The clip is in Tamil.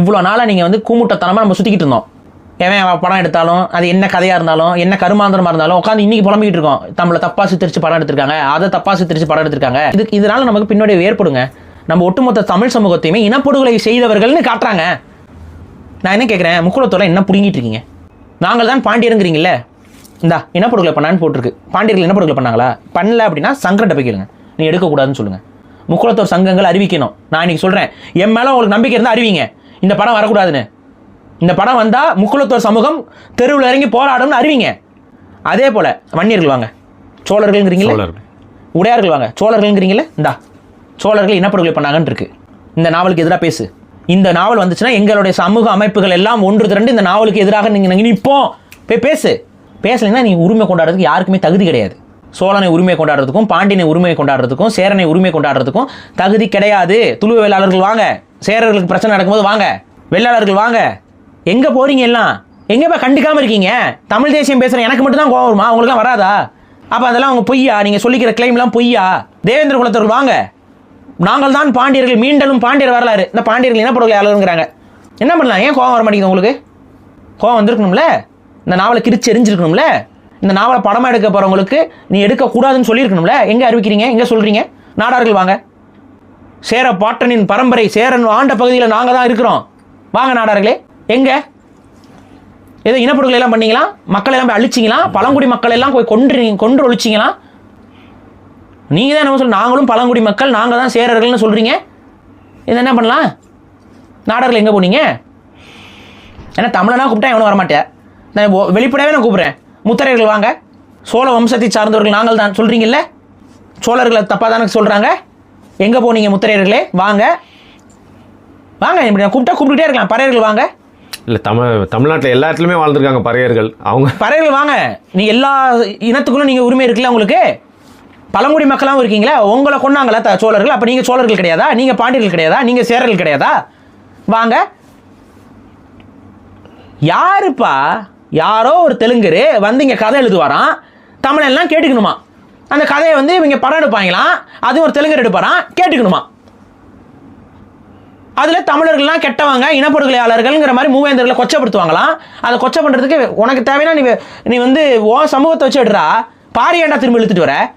இவ்வளோ நாளாக நீங்கள் வந்து கூமுட்டத்தனமாக நம்ம சுற்றிக்கிட்டு இருந்தோம். எவன் அவன் படம் எடுத்தாலும் அது என்ன கதையாக இருந்தாலும் என்ன கருமாந்திரமாக இருந்தாலும் உட்காந்து இன்றைக்கி புலம்பிக்கிட்டு இருக்கோம். நம்மளை தப்பாக சித்தரிச்சு படம் எடுத்திருக்காங்க அதை தப்பாக சித்தரிச்சு படம் எடுத்திருக்காங்க. இதுக்கு இதனால் நமக்கு பின்னாடி ஏற்படுங்க நம்ம ஒட்டுமொத்த தமிழ் சமூகத்தையுமே இனப்படுகொலை செய்தவர்கள்னு காட்டுறாங்க. நான் என்ன கேட்குறேன் முக்குளத்தோட என்ன புடுங்கிட்டு இருக்கீங்க? நாங்கள் தான் பாண்டியருங்கிறீங்கல்ல? இந்தா இனப்படுகொலை பண்ணான்னு போட்டிருக்கு. பாண்டியர்கள் இனப்படுகொலை பண்ணாங்களா? பண்ணல அப்படின்னா சங்கரட்ட போய் கேளுங்க. நீ எடுக்கக்கூடாதுன்னு சொல்லுங்கள் முக்குளத்தோர் சங்கங்கள் அறிவிக்கணும். நான் இன்றைக்கி சொல்கிறேன் என் மேலே உங்களுக்கு நம்பிக்கை இருந்தால் அறிவிங்க. இந்த படம் வரக்கூடாதுன்னு. இந்த படம் வந்தால் முக்குளத்தோர் சமூகம் தெருவில் இறங்கி போராடும்னு அறிவிங்க. அதே போல் வன்னியர்கள் வாங்க. சோழர்கள்ங்கிறீங்களே சோழர்கள். உடையார்கள் வாங்க. சோழர்கள்ங்கிறீங்களே இந்தா. சோழர்கள் இனப்படுகொலை பண்ணாங்கன்னு இருக்கு. இந்த நாவலுக்கு எதிராக பேசு. இந்த நாவல் வந்துச்சுன்னா எங்களுடைய சமூக அமைப்புகள் எல்லாம் ஒன்று திரண்டு இந்த நாவலுக்கு எதிராக நீங்கள் நிற்போம் போய் பேசு. பேசலைன்னா நீ உரிமை கொண்டாடுறதுக்கு யாருக்குமே தகுதி கிடையாது. சோழனை உரிமை கொண்டாடுறதுக்கும் பாண்டியனை உரிமை கொண்டாடுறதுக்கும் சேரனை உரிமை கொண்டாடுறதுக்கும் தகுதி கிடையாது. துளுவ வேளாளர்கள் வாங்க. சேரர்களுக்கு பிரச்சனை நடக்கும்போது வாங்க. வெள்ளாளர்கள் வாங்க. எங்கே போறீங்க எல்லாம்? எங்கே போய் கண்டுக்காமல் இருக்கீங்க? தமிழ் தேசியம் பேசுகிற எனக்கு மட்டும் தான் கோவம் வருமா? உங்களுக்குலாம் வராதா? அப்போ அதெல்லாம் அவங்க பொய்யா? நீங்கள் சொல்லிக்கிற கிளைம்லாம் பொய்யா? தேவேந்திர குலத்தர்கள் வாங்க. நாங்கள் தான் பாண்டியர்கள் மீண்டலும் பாண்டியர் வரலாறு. இந்த பாண்டியர்கள் என்ன இனப்படுகொலையாளருங்கிறாங்க என்ன பண்ணலாம்? ஏன் கோவம் வர மாட்டேங்குது உங்களுக்கு? கோவம் வந்திருக்கணும்ல? இந்த நாவலை கிரிச்சு எரிஞ்சிருக்கணும்ல? இந்த நாவலை படமாக எடுக்க போகிறவங்களுக்கு நீ எடுக்கக்கூடாதுன்னு சொல்லியிருக்கணும்ல? எங்கே அறிவிக்கிறீங்க? எங்கே சொல்கிறீங்க நாடார்கள் வாங்க. சேர பாட்டனின் பரம்பரை சேரன் ஆண்ட பகுதியில் நாங்கள் தான் இருக்கிறோம். வாங்க நாடார்களே. எங்கே? ஏதோ இனப்படுகொலை எல்லாம் பண்ணீங்களா? மக்கள் எல்லாம் போய் அழிச்சிங்களா? பழங்குடி மக்கள் எல்லாம் போய் கொன்று கொன்று ஒழிச்சிங்களா? நீங்கள் தான் என்ன சொல்ல நாங்களும் பழங்குடி மக்கள் நாங்கள் தான் சேரர்கள்னு சொல்கிறீங்க இது என்ன பண்ணலாம்? நாடார்கள் எங்கே போனீங்க? ஏன்னா தமிழனா கூப்பிட்டா எவனும் வரமாட்டேன் நான் வெளிப்படையாகவே நான் கூப்பிட்றேன். முத்தரையர்கள் வாங்க. சோழ வம்சத்தை சார்ந்தவர்கள் நாங்கள் தான். சொல்கிறீங்கல்ல சோழர்களை தப்பாக தானே சொல்கிறாங்க எங்கே போனீங்க முத்தரையர்களே? வாங்க. வாங்க இப்படி நான் கூப்பிட்டா கூப்பிட்டுட்டே இருக்கலாம். பறையர்கள் வாங்க. இல்லை தமிழ் தமிழ்நாட்டில் எல்லா இடத்துலையுமே வாழ்ந்துருக்காங்க பறையர்கள். அவங்க பறையர்கள் வாங்க. நீ எல்லா இனத்துக்குள்ளும் நீங்கள் உரிமை இருக்குல்ல உங்களுக்கு? பழங்குடி மக்களாகவும் இருக்கீங்களா? உங்களை கொண்டாங்களா த சோழர்கள்? அப்போ நீங்கள் சோழர்கள் கிடையாதா? நீங்கள் பாண்டியர்கள் கிடையாதா? நீங்கள் சேரர்கள் கிடையாதா? வாங்க. யாருப்பா? யாரோ ஒரு தெலுங்கர் வந்து இங்கே கதை எழுதுவாராம். தமிழெல்லாம் கேட்டுக்கணுமா? அந்த கதையை வந்து இவங்க படம் எடுப்பாங்களாம் அது ஒரு தெலுங்கர் எடுப்பாராம் கேட்டுக்கணுமா? அதில் தமிழர்கள்லாம் கெட்டவங்க இனப்படுகொலையாளர்கள்ங்கிற மாதிரி மூவேந்தர்களை கொச்சப்படுத்துவாங்களாம் அதை கொச்சை பண்ணுறதுக்கு உனக்கு தேவைன்னா நீ நீ வந்து ஓ சமூகத்தை வச்சு எடுறா. பாரி திரும்பி திரும்ப இழுத்துட்டு வர?